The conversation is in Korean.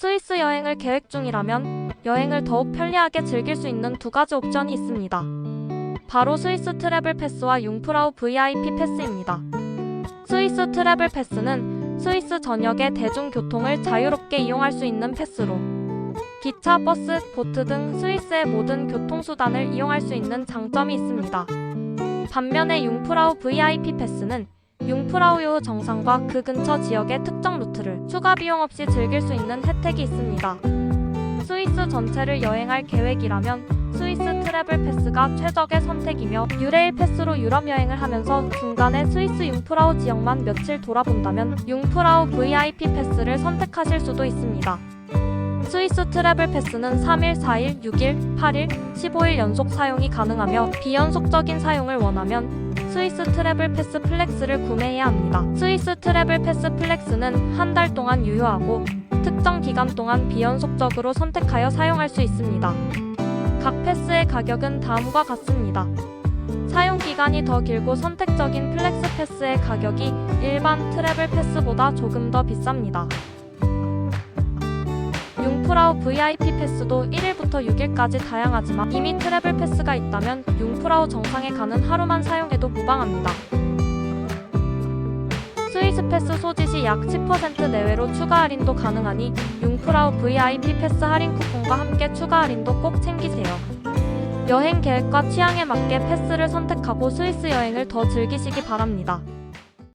스위스 여행을 계획 중이라면 여행을 더욱 편리하게 즐길 수 있는 두 가지 옵션이 있습니다. 바로 스위스 트래블 패스와 융프라우 VIP 패스입니다. 스위스 트래블 패스는 스위스 전역의 대중교통을 자유롭게 이용할 수 있는 패스로 기차, 버스, 보트 등 스위스의 모든 교통수단을 이용할 수 있는 장점이 있습니다. 반면에 융프라우 VIP 패스는 융프라우요 정상과 그 근처 지역의 특정 루트를 추가 비용 없이 즐길 수 있는 혜택이 있습니다. 스위스 전체를 여행할 계획이라면 스위스 트래블 패스가 최적의 선택이며 유레일 패스로 유럽 여행을 하면서 중간에 스위스 융프라우 지역만 며칠 돌아본다면 융프라우 VIP 패스를 선택하실 수도 있습니다. 스위스 트래블 패스는 3일, 4일, 6일, 8일, 15일 연속 사용이 가능하며 비연속적인 사용을 원하면 스위스 트래블 패스 플렉스를 구매해야 합니다. 스위스 트래블 패스 플렉스는 한 달 동안 유효하고 특정 기간 동안 비연속적으로 선택하여 사용할 수 있습니다. 각 패스의 가격은 다음과 같습니다. 사용 기간이 더 길고 선택적인 플렉스 패스의 가격이 일반 트래블 패스보다 조금 더 비쌉니다. 융프라우 VIP 패스도 1일부터 6일까지 다양하지만 이미 트래블 패스가 있다면 융프라우 정상에 가는 하루만 사용해도 무방합니다. 스위스 패스 소지 시 약 10% 내외로 추가 할인도 가능하니 융프라우 VIP 패스 할인 쿠폰과 함께 추가 할인도 꼭 챙기세요. 여행 계획과 취향에 맞게 패스를 선택하고 스위스 여행을 더 즐기시기 바랍니다.